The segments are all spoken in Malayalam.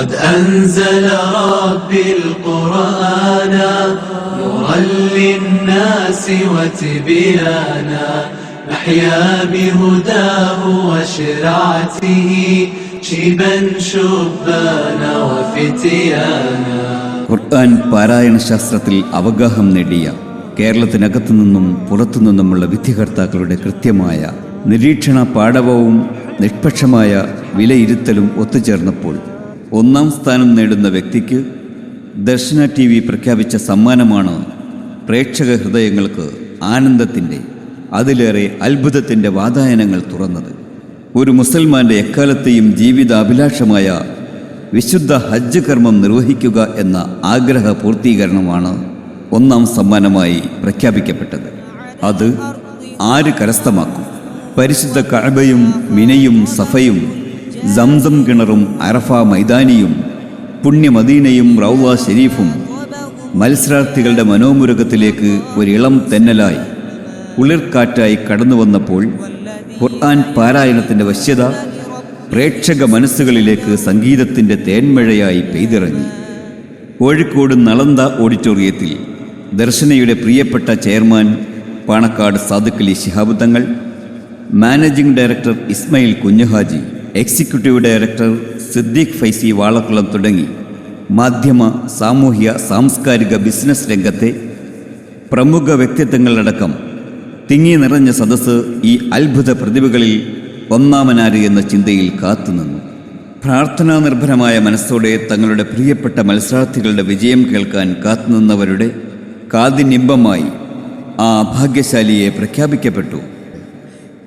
قد أنزل ربي القرآن نورا للناس وتبيانا نحيا بهداه وشرعته شيبا شبانا وفتيانا ഖുർആൻ പാരായണ ശാസ്ത്രത്തിൽ അവഗാഹം നേടിയ കേരളത്തിനകത്തു നിന്നും പുറത്തു നിന്നുമുള്ള വിധികർത്താക്കളുടെ കൃത്യമായ നിരീക്ഷണ പാടവവും നിഷ്പക്ഷമായ വിലയിരുത്തലും ഒത്തുചേർന്നപ്പോൾ ഒന്നാം സ്ഥാനം നേടുന്ന വ്യക്തിക്ക് ദർശന ടി വി പ്രഖ്യാപിച്ച സമ്മാനമാണ് പ്രേക്ഷക ഹൃദയങ്ങൾക്ക് ആനന്ദത്തിന്റെ അതിലേറെ അത്ഭുതത്തിന്റെ വാതായനങ്ങൾ തുറന്നത്. ഒരു മുസൽമാന്റെ എക്കാലത്തെയും ജീവിതാഭിലാഷമായ വിശുദ്ധ ഹജ്ജ് കർമ്മം നിർവഹിക്കുക എന്ന ആഗ്രഹ പൂർത്തീകരണമാണ് ഒന്നാം സമ്മാനമായി പ്രഖ്യാപിക്കപ്പെട്ടത്. അത് ആര് കരസ്ഥമാക്കും? പരിശുദ്ധ കഴബയും മിനയും സഫയും സംസം കിണറും അറഫ മൈതാനിയും പുണ്യമദീനയും റൗവ ഷെരീഫും മത്സരാർത്ഥികളുടെ മനോമുരകത്തിലേക്ക് ഒരിളം തെന്നലായി. ഉളിർക്കാറ്റായി കടന്നു വന്നപ്പോൾ ഖുർആൻ പാരായണത്തിന്റെ വശ്യത പ്രേക്ഷക മനസ്സുകളിലേക്ക് സംഗീതത്തിന്റെ തേന്മഴയായി പെയ്തിറങ്ങി. കോഴിക്കോട് നളന്ത ഓഡിറ്റോറിയത്തിൽ ദർശനയുടെ പ്രിയപ്പെട്ട chairman Panakkad Sadiqali Shihab Thangal managing director Ismail Kunhuhaji executive director Siddique Faizy Valakkulam തുടങ്ങി. മാധ്യമ സാമൂഹ്യ സാംസ്കാരിക ബിസിനസ് രംഗത്തെ പ്രമുഖ വ്യക്തിത്വങ്ങളടക്കം. തിങ്ങി നിറഞ്ഞ സദസ്സ് ഈ അത്ഭുത പ്രതിഭകളിൽ ഒന്നാമനാര് എന്ന ചിന്തയിൽ കാത്തുനിന്നു. പ്രാർത്ഥനാ നിർഭരമായ മനസ്സോടെ തങ്ങളുടെ പ്രിയപ്പെട്ട മത്സരാർത്ഥികളുടെ വിജയം കേൾക്കാൻ കാത്തുനിന്നവരുടെ കാതിനിമ്പമായി ആ ഭാഗ്യശാലിയെ പ്രഖ്യാപിക്കപ്പെട്ടു.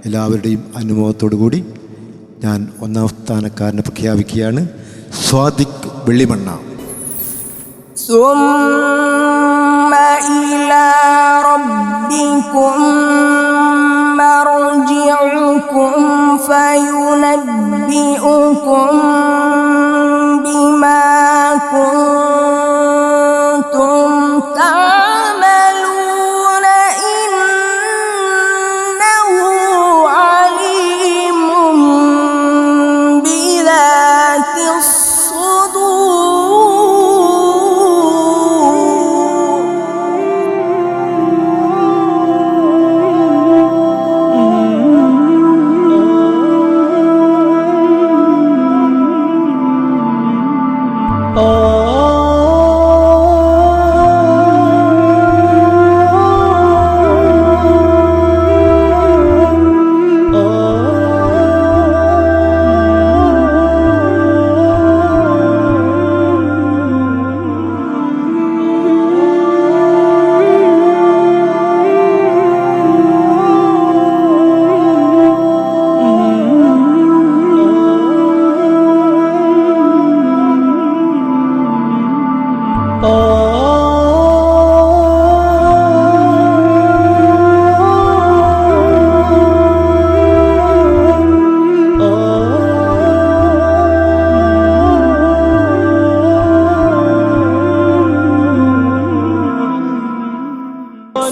എല്ലാവരുടെയും അനുഭവത്തോടു കൂടി ഞാൻ ഒന്നാം സ്ഥാനക്കാരനെ പ്രഖ്യാപിക്കുകയാണ് സ്വാദിക് വെള്ളിമണ്ണ ثم إلى ربكم مرجعكم فينبئكم بما كنتم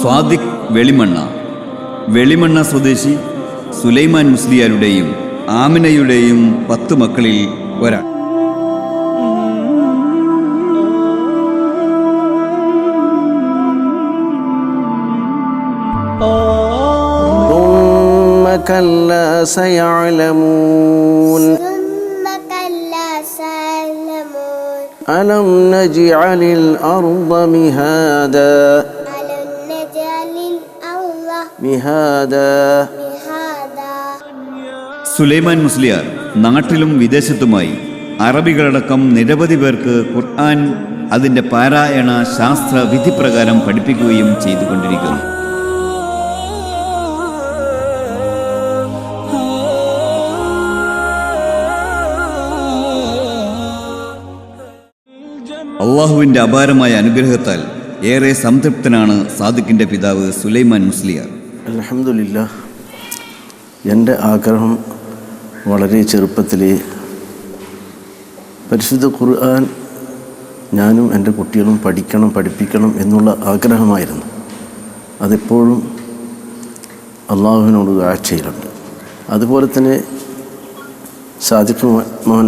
സ്വാദിഖ് വെളിമണ്ണ വെളിമണ്ണ സ്വദേശി സുലൈമാൻ മുസ്ലിയാരുടെയും ആമിനയുടെയും പത്ത് മക്കളിൽ ഒരാൾ ثم كلا سيعلمون ثم كلا سيعلمون ألم نجعل الأرض مهادا സുലൈമാൻ മുസ്ലിയാർ നാട്ടിലും വിദേശത്തുമായി അറബികളടക്കം നിരവധി പേർക്ക് ഖുർആൻ അതിന്റെ പാരായണ ശാസ്ത്ര വിധിപ്രകാരം പഠിപ്പിക്കുകയും ചെയ്തുകൊണ്ടിരിക്കുന്നു. അള്ളാഹുവിന്റെ അപാരമായ അനുഗ്രഹത്താൽ ഏറെ സംതൃപ്തനാണ് സാദിഖിന്റെ പിതാവ് സുലൈമാൻ മുസ്ലിയാർ. അലഹമില്ല എന്റെ ആഗ്രഹം വളരെ ചെറുപ്പത്തിലേ പരിശുദ്ധ ഖുർആൻ ഞാനും എന്റെ കുട്ടികളും പഠിക്കണം പഠിപ്പിക്കണം എന്നുള്ള ആഗ്രഹമായിരുന്നു. അതെപ്പോഴും അള്ളാഹുവിനോട് ആഴ്ചയിലുണ്ട് അതുപോലെ തന്നെ സാദിഖ് മോൻ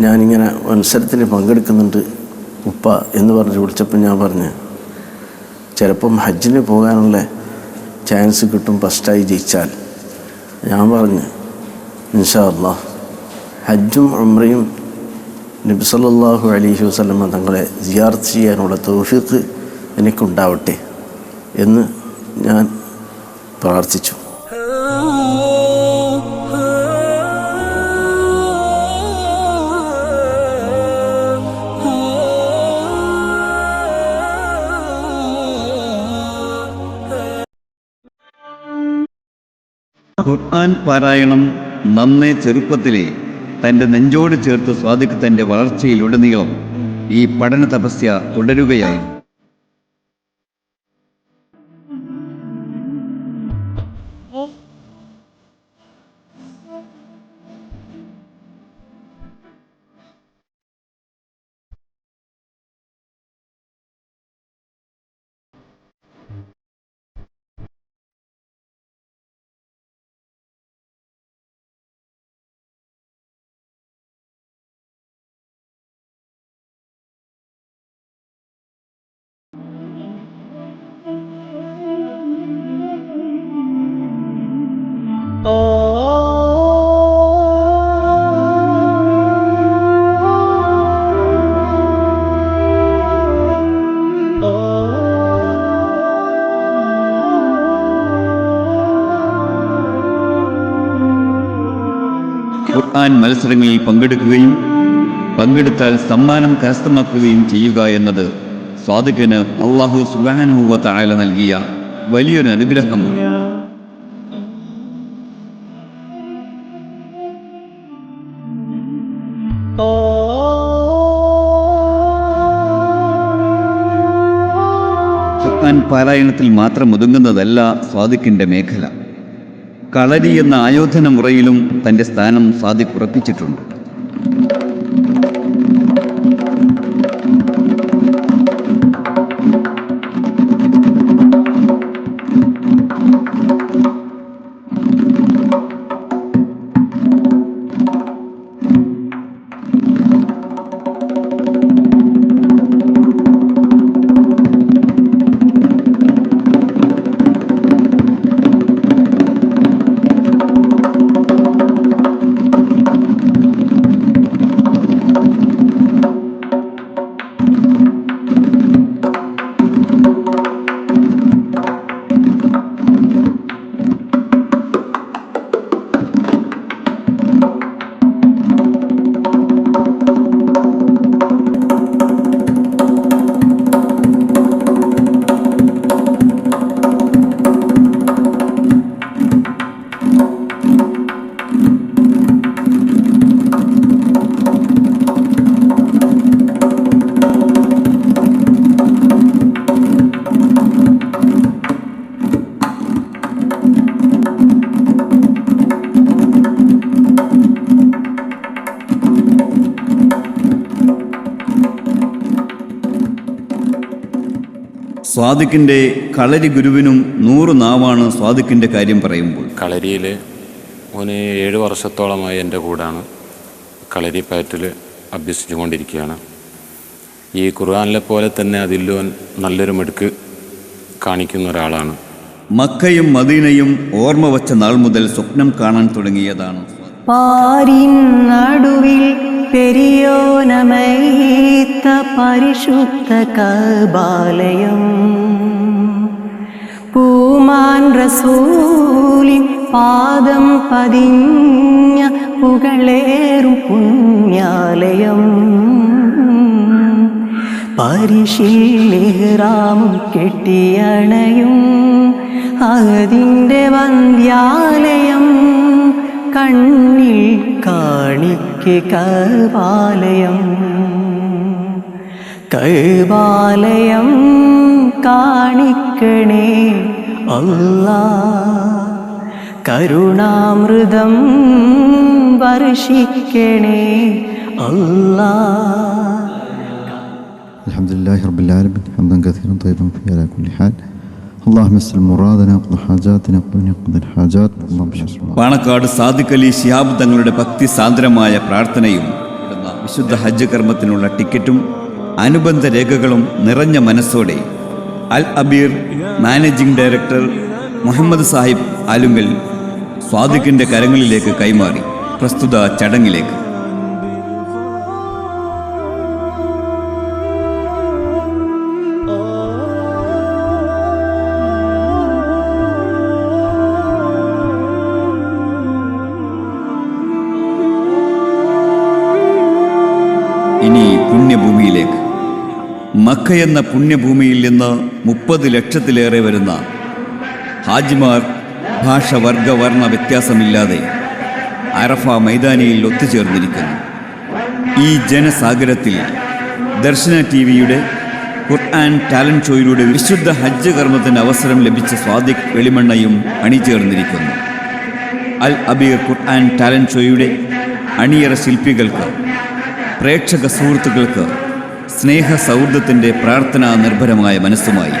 ഞാനിങ്ങനെ മത്സരത്തിന് പങ്കെടുക്കുന്നുണ്ട് ഉപ്പ എന്ന് പറഞ്ഞ് വിളിച്ചപ്പോൾ ഞാൻ പറഞ്ഞു ചിലപ്പം ഹജ്ജിന് പോകാനുള്ള ചാൻസ് കിട്ടും ഫസ്റ്റായി ജയിച്ചാൽ. ഞാൻ പറഞ്ഞു ഇൻഷാ ഹജ്ജും ഉമ്രയും നബി സല്ലല്ലാഹു വസ്ലമ തങ്ങളെ സിയാർത്ത് ചെയ്യാനുള്ള തോഫിക്ക് എനിക്കുണ്ടാവട്ടെ എന്ന് ഞാൻ പ്രാർത്ഥിച്ചു. ഖുർആൻ പാരായണം നന്നേ ചെറുപ്പത്തിലെ തന്റെ നെഞ്ചോട് ചേർത്ത് സ്വാദിഖ് തന്റെ വളർച്ചയിലുടനീളം ഈ പഠന തപസ്യ തുടരുകയായിരുന്നു. ഖുർആൻ മത്സരങ്ങളിൽ പങ്കെടുക്കുകയും പങ്കെടുത്താൽ സമ്മാനം കരസ്ഥമാക്കുകയും ചെയ്യുക എന്നത് സ്വാദുക്കന് അള്ളാഹു സുബാനുഭവ തായാല നൽകിയ വലിയൊരു അനുഗ്രഹമാണ് ഖുർആൻ പാരായണത്തിൽ മാത്രം ഒതുങ്ങുന്നതല്ല സ്വാദിഖിന്റെ മേഖല. കളരി എന്ന ആയോധന മുറയിലും തന്റെ സ്ഥാനം സാദിഖ് ഉറപ്പിച്ചിട്ടുണ്ട്. സ്വാദിഖിന്റെ കളരി ഗുരുവിനും നൂറ് നാവാണ് സ്വാദിഖിന്റെ കാര്യം പറയുമ്പോൾ. കളരിയിൽ ഓന് ഏഴ് വർഷത്തോളമായി എന്റെ കൂടാണ് കളരി പാറ്റിൽ അഭ്യസിച്ചു കൊണ്ടിരിക്കുകയാണ് ഈ ഖുർആാനിലെ പോലെ തന്നെ അതിലോൻ നല്ലൊരു മിടുക്ക് കാണിക്കുന്ന ഒരാളാണ്. മക്കയും മദീനയും ഓർമ്മ വച്ച നാൾ മുതൽ സ്വപ്നം കാണാൻ തുടങ്ങിയതാണ്. പാരിൻ നടുവിൽ പെരിയോനമൈത്ത പരിശുദ്ധ കബാലയം പൂമാൻ റസൂലിൻ പാദം പതിഞ്ഞ പുകളേറും പുണ്യാലയം. പരിശീലിഹ്റാമും കെട്ടിയണയും അതിന്റെ വന്ധ്യാലയം. കണ്ണിൽ കാണിക്ക് കൈവാലയം കൈവാലയം കാണിക്കണേ അല്ലാ കരുണാമൃതം വർഷിക്കണേ അല്ലാ الحمد لله رب العالمين حمدا كثيرا طيبا فيه على كل حال اللهم اسل مرادنا اقض حاجاتنا اقض اقض الحاجات اللهم اشف പാണക്കാട് സാദിഖ് അലി ശിഹാബ് തങ്ങളുടെ ഭക്തി സാന്ദ്രമായ പ്രാർത്ഥനയും ഇവിടുന്ന് വിശുദ്ധ ഹജ്ജ് കർമ്മത്തിനുള്ള ടിക്കറ്റും അനുബന്ധ രേഖകളും നിറഞ്ഞ മനസ്സോടെ Al Abeer managing director Muhammad Sahib Alunkal സ്വാദിഖിൻ്റെ കരങ്ങളിലേക്ക് കൈമാറി പ്രസ്തുത ചടങ്ങിലേക്ക് ഇനി പുണ്യഭൂമിയിലേക്ക്. മക്ക എന്ന പുണ്യഭൂമിയിൽ നിന്ന് മുപ്പത് ലക്ഷത്തിലേറെ വരുന്ന ഹാജിമാർ ഭാഷ വർഗ വ്യത്യാസമില്ലാതെ അറഫ മൈതാനിയിൽ ഒത്തുചേർന്നിരിക്കുന്നു. ഈ ജനസാഗരത്തിൽ ദർശന ടി വിയുടെ ഖുർആൻ ടാലന്റ് ഷോയിലൂടെ വിശുദ്ധ ഹജ്ജ് കർമ്മത്തിന് അവസരം ലഭിച്ച സ്വാദിഖ് വെളിമണ്ണയും അണിചേർന്നിരിക്കുന്നു. അൽ അബീർ ഖുർആൻ ടാലന്റ് ഷോയുടെ അണിയറ ശില്പികൾക്ക് പ്രേക്ഷക സുഹൃത്തുക്കൾക്ക് സ്നേഹ സൗഹൃദത്തിന്റെ പ്രാർത്ഥനാ നിർഭരമായ മനസ്സുമായി